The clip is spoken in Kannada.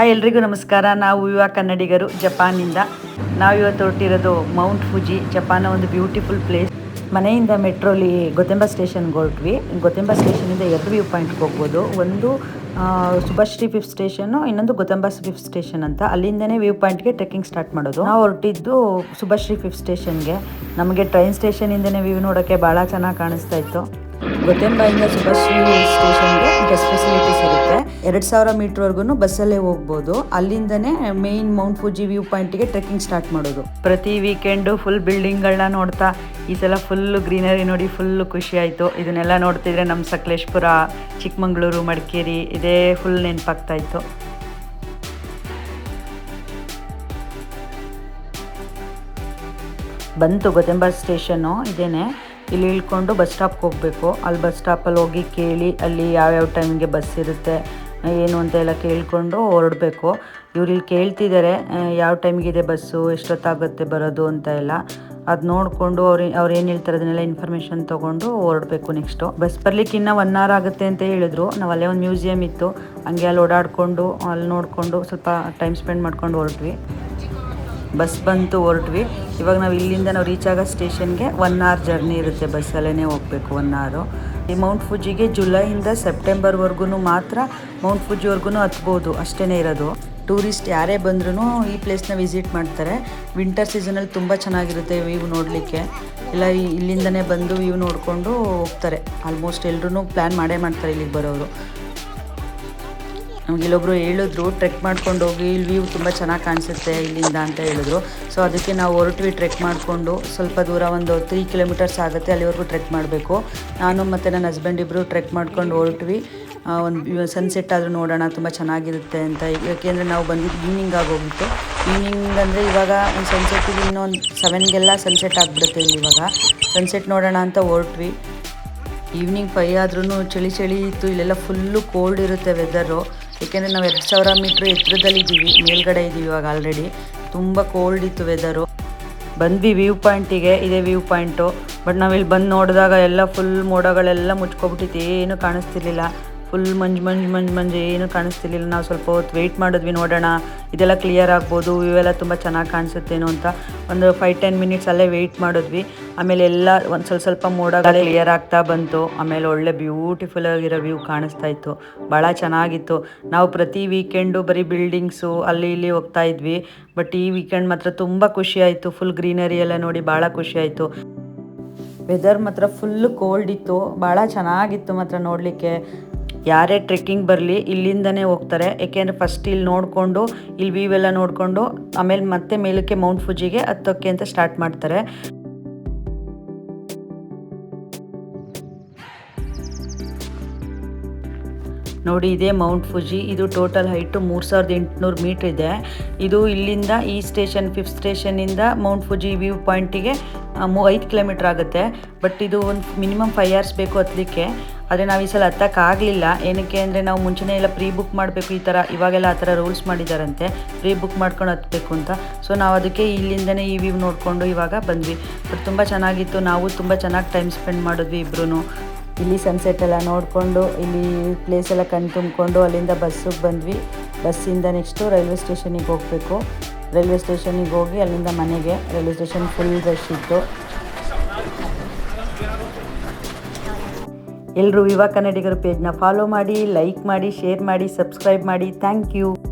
ಹಾಯ್, ಎಲ್ರಿಗೂ ನಮಸ್ಕಾರ. ನಾವು ಯುವ ಕನ್ನಡಿಗರು ಜಪಾನಿಂದ ನಾವು ಇವತ್ತು ಹೊರಟಿರೋದು ಮೌಂಟ್ ಫುಜಿ, ಜಪಾನ ಒಂದು ಬ್ಯೂಟಿಫುಲ್ ಪ್ಲೇಸ್. ಮನೆಯಿಂದ ಮೆಟ್ರೋಲಿ ಗೊತ್ತೆಂಬ ಸ್ಟೇಷನ್ಗೆ ಹೊರಟ್ವಿ. ಗೊತ್ತೆಂಬ ಸ್ಟೇಷನಿಂದ ಎರಡು ವ್ಯೂ ಪಾಯಿಂಟ್ಗೆ ಹೋಗ್ಬೋದು. ಒಂದು ಸುಭಶ್ರೀ ಫಿಫ್ತ್ ಸ್ಟೇಷನು, ಇನ್ನೊಂದು ಗೊತ್ತಂಬ ಫಿಫ್ತ್ ಸ್ಟೇಷನ್ ಅಂತ. ಅಲ್ಲಿಂದನೇ ವ್ಯೂ ಪಾಯಿಂಟ್ಗೆ ಟ್ರೆಕ್ಕಿಂಗ್ ಸ್ಟಾರ್ಟ್ ಮಾಡೋದು. ನಾವು ಹೊರಟಿದ್ದು ಸುಭಶ್ರೀ ಫಿಫ್ತ್ ಸ್ಟೇಷನ್ಗೆ ನಮಗೆ ಟ್ರೈನ್ ಸ್ಟೇಷನಿಂದನೇ ವ್ಯೂ ನೋಡೋಕ್ಕೆ ಭಾಳ ಚೆನ್ನಾಗಿ ಕಾಣಿಸ್ತಾ ಇತ್ತು. ಗೊತೆಂಬಾಯಿಂದ ಸುಭಾಶ್ರೀ ಸ್ಟೇಷನ್ಗೆ ಬಸ್ ಫೆಸಿಲಿಟಿ ಸಿಗುತ್ತೆ. ಎರಡು ಸಾವಿರ ಮೀಟರ್ವರೆಗೂ ಬಸ್ಸಲ್ಲೇ ಹೋಗ್ಬೋದು. ಅಲ್ಲಿಂದನೇ ಮೇನ್ ಮೌಂಟ್ ಫುಜಿ ವ್ಯೂ ಪಾಯಿಂಟ್ಗೆ ಟ್ರೆಕ್ಕಿಂಗ್ ಸ್ಟಾರ್ಟ್ ಮಾಡೋದು. ಪ್ರತಿ ವೀಕೆಂಡು ಫುಲ್ ಬಿಲ್ಡಿಂಗ್ಗಳನ್ನ ನೋಡ್ತಾ, ಈ ಸಲ ಫುಲ್ ಗ್ರೀನರಿ ನೋಡಿ ಫುಲ್ ಖುಷಿ ಆಯಿತು. ಇದನ್ನೆಲ್ಲ ನೋಡ್ತಿದ್ರೆ ನಮ್ಮ ಸಕಲೇಶ್ಪುರ, ಚಿಕ್ಕಮಗಳೂರು, ಮಡಿಕೇರಿ ಇದೇ ಫುಲ್ ನೆನಪಾಗ್ತಾ ಇತ್ತು. ಬಂತು ಗೊತ್ತೆಂಬ ಸ್ಟೇಷನ್ನು ಇದೇನೆ. ಇಲ್ಲಿ ಇಳ್ಕೊಂಡು ಬಸ್ ಸ್ಟಾಪ್ಗೆ ಹೋಗಬೇಕು. ಅಲ್ಲಿ ಬಸ್ ಸ್ಟಾಪಲ್ಲಿ ಹೋಗಿ ಕೇಳಿ ಅಲ್ಲಿ ಯಾವ್ಯಾವ ಟೈಮ್ಗೆ ಬಸ್ ಇರುತ್ತೆ, ಏನು ಅಂತ ಎಲ್ಲ ಕೇಳಿಕೊಂಡು ಹೊರಡಬೇಕು. ಇವ್ರು ಇಲ್ಲಿ ಕೇಳ್ತಿದ್ದಾರೆ ಯಾವ ಟೈಮ್ಗಿದೆ ಬಸ್ಸು, ಎಷ್ಟೊತ್ತಾಗುತ್ತೆ ಬರೋದು ಅಂತ ಎಲ್ಲ. ಅದು ನೋಡಿಕೊಂಡು ಅವ್ರು ಅವ್ರು ಏನು ಹೇಳ್ತಾರೆ ಅದನ್ನೆಲ್ಲ ಇನ್ಫಾರ್ಮೇಷನ್ ತೊಗೊಂಡು ಹೊರಡಬೇಕು ನೆಕ್ಸ್ಟು ಬಸ್ ಬರ್ಲಿಕ್ಕೆ ಇನ್ನೂ ಒನ್ ಅವರ್ ಆಗುತ್ತೆ ಅಂತ ಹೇಳಿದ್ರು. ನಾವು ಅಲ್ಲೇ ಒಂದು ಮ್ಯೂಸಿಯಂ ಇತ್ತು, ಹಂಗೆ ಅಲ್ಲಿ ಓಡಾಡಿಕೊಂಡು, ಅಲ್ಲಿ ನೋಡಿಕೊಂಡು ಸ್ವಲ್ಪ ಟೈಮ್ ಸ್ಪೆಂಡ್ ಮಾಡ್ಕೊಂಡು ಹೊರಟ್ವಿ. ಬಸ್ ಬಂತು ಹೊರಟ್ವಿ. ಇವಾಗ ನಾವು ಇಲ್ಲಿಂದ ನಾವು ರೀಚ್ ಆಗೋ ಸ್ಟೇಷನ್ಗೆ ಒನ್ ಅವರ್ ಜರ್ನಿ ಇರುತ್ತೆ ಬಸ್ಸಲ್ಲೇ ಹೋಗಬೇಕು ಒನ್ ಅವರು ಈ ಮೌಂಟ್ ಫುಜಿಗೆ ಜುಲೈಯಿಂದ ಸೆಪ್ಟೆಂಬರ್ವರೆಗೂ ಮಾತ್ರ ಮೌಂಟ್ ಫುಜಿವರೆಗೂ ಹತ್ಬೋದು ಅಷ್ಟೇ ಇರೋದು. ಟೂರಿಸ್ಟ್ ಯಾರೇ ಬಂದ್ರೂ ಈ ಪ್ಲೇಸ್ನ ವಿಸಿಟ್ ಮಾಡ್ತಾರೆ. ವಿಂಟರ್ ಸೀಸನಲ್ಲಿ ತುಂಬ ಚೆನ್ನಾಗಿರುತ್ತೆ ವ್ಯೂ ನೋಡಲಿಕ್ಕೆ. ಇಲ್ಲ ಇಲ್ಲಿಂದನೇ ಬಂದು ವ್ಯೂ ನೋಡಿಕೊಂಡು ಹೋಗ್ತಾರೆ. ಆಲ್ಮೋಸ್ಟ್ ಎಲ್ಲರೂ ಪ್ಲ್ಯಾನ್ ಮಾಡೇ ಮಾಡ್ತಾರೆ ಇಲ್ಲಿಗೆ ಬರೋರು. ನಮ್ಗೆ ಇಲ್ಲೊಬ್ರು ಹೇಳಿದ್ರು ಟ್ರೆಕ್ ಮಾಡ್ಕೊಂಡು ಹೋಗಿ, ಇಲ್ಲಿ ವ್ಯೂ ತುಂಬ ಚೆನ್ನಾಗಿ ಕಾಣಿಸುತ್ತೆ ಇಲ್ಲಿಂದ ಅಂತ ಹೇಳಿದ್ರು. ಸೊ ಅದಕ್ಕೆ ನಾವು ಹೊರಟ್ವಿ ಟ್ರೆಕ್ ಮಾಡಿಕೊಂಡು. ಸ್ವಲ್ಪ ದೂರ ಒಂದು ತ್ರೀ ಕಿಲೋಮೀಟರ್ಸ್ ಆಗುತ್ತೆ, ಅಲ್ಲಿವರೆಗೂ ಟ್ರೆಕ್ ಮಾಡಬೇಕು. ನಾನು ಮತ್ತು ನನ್ನ ಹಸ್ಬೆಂಡ್ ಇಬ್ಬರು ಟ್ರೆಕ್ ಮಾಡ್ಕೊಂಡು ಹೊರಟ್ವಿ. ಒಂದು ಸನ್ಸೆಟ್ ಆದರೂ ನೋಡೋಣ, ತುಂಬ ಚೆನ್ನಾಗಿರುತ್ತೆ ಅಂತ. ಯಾಕೆಂದರೆ ನಾವು ಬಂದಿದ್ದು ಈವ್ನಿಂಗ್ ಆಗೋಗಿತ್ತು ಈವ್ನಿಂಗ್ ಅಂದರೆ ಇವಾಗ ಒಂದು ಸನ್ಸೆಟ್ಟಿಗೆ ಇನ್ನೊಂದು ಸೆವೆನ್ಗೆಲ್ಲ ಸನ್ಸೆಟ್ ಆಗಿಬಿಡುತ್ತೆ ಇಲ್ಲಿ ಇವಾಗ. ಸನ್ಸೆಟ್ ನೋಡೋಣ ಅಂತ ಹೊರಟ್ವಿ. ಈವ್ನಿಂಗ್ ಫೈ ಆದ್ರೂ ಚಳಿ ಚಳಿ ಇತ್ತು, ಇಲ್ಲೆಲ್ಲ ಫುಲ್ಲು ಕೋಲ್ಡ್ ಇರುತ್ತೆ ವೆದರು ಏಕೆಂದರೆ ನಾವು ಎರಡು ಸಾವಿರ ಮೀಟ್ರ್ ಎತ್ತರದಲ್ಲಿ ಇದ್ದೀವಿ ಮೇಲ್ಗಡೆ ಇದ್ದೀವಿ ಇವಾಗ ಆಲ್ರೆಡಿ ತುಂಬ ಕೋಲ್ಡ್ ಇತ್ತು ವೆದರು ಬಂದ್ವಿ ವ್ಯೂ ಪಾಯಿಂಟಿಗೆ ಇದೇ ವ್ಯೂ ಪಾಯಿಂಟು ಬಟ್ ನಾವಿಲ್ಲಿ ಬಂದು ನೋಡಿದಾಗ ಎಲ್ಲ ಫುಲ್ ಮೋಡಗಳೆಲ್ಲ ಮುಚ್ಕೊಬಿಟ್ಟಿತ್ತು, ಏನು ಕಾಣಿಸ್ತಿರ್ಲಿಲ್ಲ. ಫುಲ್ ಮಂಜು ಮಂಜು ಮಂಜು ಮಂಜು ಏನು ಕಾಣಿಸ್ತಿರ್ಲಿಲ್ಲ. ನಾವು ಸ್ವಲ್ಪ ಹೊತ್ತು ವೆಯ್ಟ್ ಮಾಡಿದ್ವಿ ನೋಡೋಣ. ಇದೆಲ್ಲ ಕ್ಲಿಯರ್ ಆಗ್ಬೋದು, ಇವೆಲ್ಲ ತುಂಬ ಚೆನ್ನಾಗಿ ಕಾಣಿಸುತ್ತೇನೋ ಅಂತ ಒಂದು ಫೈವ್ ಟೆನ್ ಮಿನಿಟ್ಸ್ ಅಲ್ಲೇ ವೆಯ್ಟ್ ಮಾಡಿದ್ವಿ. ಆಮೇಲೆ ಎಲ್ಲ ಒಂದು ಸ್ವಲ್ಪ ಸ್ವಲ್ಪ ಮೋಡಗಳೇ ಕ್ಲಿಯರ್ ಆಗ್ತಾ ಬಂತು. ಆಮೇಲೆ ಒಳ್ಳೆ ಬ್ಯೂಟಿಫುಲ್ ಆಗಿರೋ ವ್ಯೂ ಕಾಣಿಸ್ತಾ ಇತ್ತು. ಭಾಳ ಚೆನ್ನಾಗಿತ್ತು. ನಾವು ಪ್ರತಿ ವೀಕೆಂಡು ಬರೀ ಬಿಲ್ಡಿಂಗ್ಸು ಅಲ್ಲಿ ಇಲ್ಲಿ ಹೋಗ್ತಾ ಇದ್ವಿ. ಬಟ್ ಈ ವೀಕೆಂಡ್ ಮಾತ್ರ ತುಂಬ ಖುಷಿ ಆಯಿತು. ಫುಲ್ ಗ್ರೀನರಿ ಎಲ್ಲ ನೋಡಿ ಭಾಳ ಖುಷಿ ಆಯಿತು. ವೆದರ್ ಮಾತ್ರ ಫುಲ್ ಕೋಲ್ಡ್ ಇತ್ತು. ಭಾಳ ಚೆನ್ನಾಗಿತ್ತು ಮಾತ್ರ ನೋಡಲಿಕ್ಕೆ. ಯಾರೇ ಟ್ರೆಕ್ಕಿಂಗ್ ಬರಲಿ, ಇಲ್ಲಿಂದನೇ ಹೋಗ್ತಾರೆ. ಏಕೆಂದರೆ ಫಸ್ಟ್ ಇಲ್ಲಿ ನೋಡಿಕೊಂಡು, ಇಲ್ಲಿ ವ್ಯೂ ಎಲ್ಲ ನೋಡಿಕೊಂಡು, ಆಮೇಲೆ ಮತ್ತೆ ಮೇಲಕ್ಕೆ ಮೌಂಟ್ ಫುಜಿಗೆ ಹತ್ತೋಕ್ಕೆ ಅಂತ ಸ್ಟಾರ್ಟ್ ಮಾಡ್ತಾರೆ. ನೋಡಿ, ಇದೆ ಮೌಂಟ್ ಫುಜಿ ಇದು ಟೋಟಲ್ ಹೈಟು ಮೂರು ಸಾವಿರದ ಎಂಟುನೂರು ಮೀಟ್ರ್ ಇದೆ. ಇದು ಇಲ್ಲಿಂದ ಈ ಸ್ಟೇಷನ್ ಫಿಫ್ತ್ ಸ್ಟೇಷನಿಂದ ಮೌಂಟ್ ಫುಜಿ ವ್ಯೂ ಪಾಯಿಂಟಿಗೆ ಮೂ, ಐದು ಕಿಲೋಮೀಟ್ರ್ ಆಗುತ್ತೆ. ಬಟ್ ಇದು ಒಂದು ಮಿನಿಮಮ್ ಫೈವ್ ಅವರ್ಸ್ ಬೇಕು ಹತ್ತಲಿಕ್ಕೆ. ಆದರೆ ನಾವು ಈ ಸಲ ಹತ್ತಕ್ಕಾಗಲಿಲ್ಲ ಏನಕ್ಕೆ ಅಂದರೆ ನಾವು ಮುಂಚೆನೇ ಎಲ್ಲ ಪ್ರೀ ಬುಕ್ ಮಾಡಬೇಕು ಈ ಥರ ಇವಾಗೆಲ್ಲ ಆ ಥರ ರೂಲ್ಸ್ ಮಾಡಿದ್ದಾರಂತೆ ಪ್ರೀ ಬುಕ್ ಮಾಡ್ಕೊಂಡು ಹತ್ತಬೇಕು ಅಂತ. ಸೊ ನಾವು ಅದಕ್ಕೆ ಇಲ್ಲಿಂದನೇ ಈ ವ್ಯೂ ನೋಡಿಕೊಂಡು ಇವಾಗ ಬಂದ್ವಿ. ಬಟ್ ತುಂಬ ಚೆನ್ನಾಗಿತ್ತು. ನಾವು ತುಂಬ ಚೆನ್ನಾಗಿ ಟೈಮ್ ಸ್ಪೆಂಡ್ ಮಾಡಿದ್ವಿ ಇಬ್ಬರೂ ಇಲ್ಲಿ ಸನ್ಸೆಟ್ ಎಲ್ಲ ನೋಡಿಕೊಂಡು, ಇಲ್ಲಿ ಪ್ಲೇಸ್ ಎಲ್ಲ ಕಣ್ ತುಂಬಿಕೊಂಡು ಅಲ್ಲಿಂದ ಬಸ್ಸಿಗೆ ಬಂದ್ವಿ. ಬಸ್ಸಿಂದ ನೆಕ್ಸ್ಟು ರೈಲ್ವೆ ಸ್ಟೇಷನಿಗೆ ಹೋಗಬೇಕು. ರೈಲ್ವೆ ಸ್ಟೇಷನಿಗೆ ಹೋಗಿ ಅಲ್ಲಿಂದ ಮನೆಗೆ. ರೈಲ್ವೆ ಸ್ಟೇಷನ್ ಫುಲ್ ರಶ್ ಇತ್ತು. ಎಲ್ಲರೂ ಯುವ ಕನ್ನಡಿಗರ ಪೇಜ್ನ ಫಾಲೋ ಮಾಡಿ ಲೈಕ್ ಮಾಡಿ ಶೇರ್ ಮಾಡಿ ಸಬ್ಸ್ಕ್ರೈಬ್ ಮಾಡಿ. Thank you